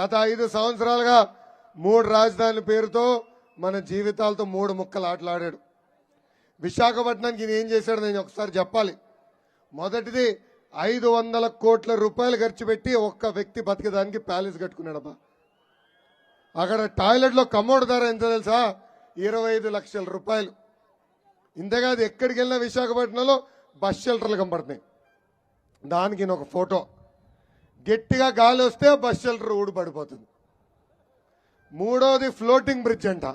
గత ఐదు సంవత్సరాలుగా మూడు రాజధానుల పేరుతో మన జీవితాలతో మూడు ముక్కలు ఆటలాడాడు. విశాఖపట్నానికి ఈయన ఏం చేశాడు నేను ఒకసారి చెప్పాలి. మొదటిది ఐదు వందల కోట్ల రూపాయలు ఖర్చు పెట్టి ఒక్క వ్యక్తి బతికేదానికి ప్యాలెస్ కట్టుకున్నాడబ్బా. అక్కడ టాయిలెట్లో కమోడ్ ధర ఎంత తెలుసా? ఇరవై ఐదు లక్షల రూపాయలు. ఇంతేకాదు ఎక్కడికి వెళ్ళినా విశాఖపట్నంలో బస్ షెల్టర్లు కనపడుతున్నాయి. దానికి ఒక ఫోటో. గట్టిగా గాలి వస్తే బస్ షెల్టర్ ఊడిపడిపోతుంది మూడోది ఫ్లోటింగ్ బ్రిడ్జ్ అంట.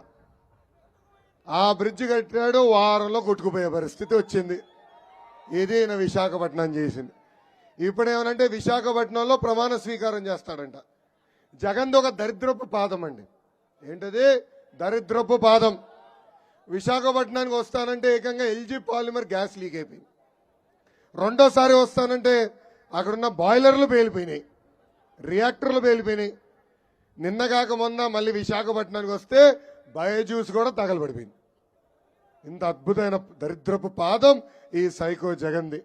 ఆ బ్రిడ్జ్ కట్టాడు వారంలో కొట్టుకుపోయే పరిస్థితి వచ్చింది. ఇది ఈయన విశాఖపట్నం చేసింది. ఇప్పుడు ఏమనంటే విశాఖపట్నంలో ప్రమాణ స్వీకారం చేస్తాడంట. జగన్ ఒక దరిద్రపు పాదం అండి. ఏంటది? దరిద్రపు పాదం. విశాఖపట్నానికి వస్తానంటే ఏకంగా ఎల్జీ పాలిమర్ గ్యాస్ లీక్ అయిపోయింది. రెండోసారి వస్తానంటే అక్కడున్న బాయిలర్లు పేలిపోయినాయి. రియాక్టర్లు పేలిపోయినాయి. నిన్న కాక మొన్న మళ్ళీ విశాఖపట్నానికి వస్తే బయోజ్యూస్ కూడా తగలబడిపోయింది. ఇంత అద్భుతమైన దరిద్రపు పాదం ఈ సైకో జగంది.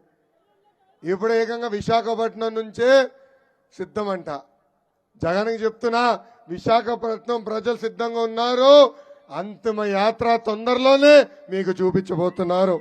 ఇప్పుడు ఏకంగా విశాఖపట్నం నుంచే సిద్ధమంట. జగన్కి చెప్తున్నా విశాఖపట్నం ప్రజలు సిద్ధంగా ఉన్నారు. అంతిమ యాత్ర తొందరలోనే మీకు చూపించబోతున్నారు.